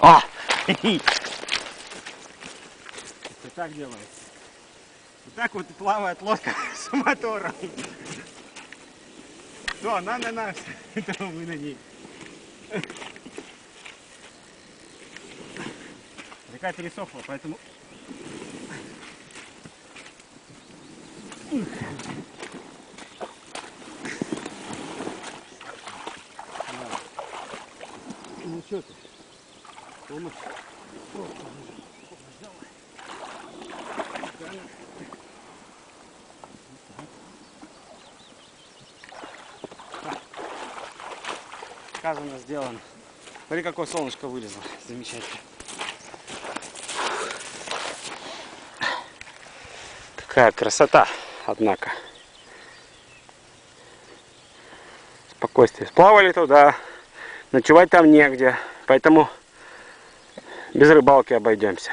А! Вот так делается. Вот так вот плавает лодка с мотором. То она на нас, то мы на ней. Река пересохла, поэтому... Ну что ты? Помощь. Сказано, сделано. Смотри, какое солнышко вылезло. Замечательно. Какая красота, однако. Спокойствие. Сплавали туда, ночевать там негде, поэтому без рыбалки обойдемся.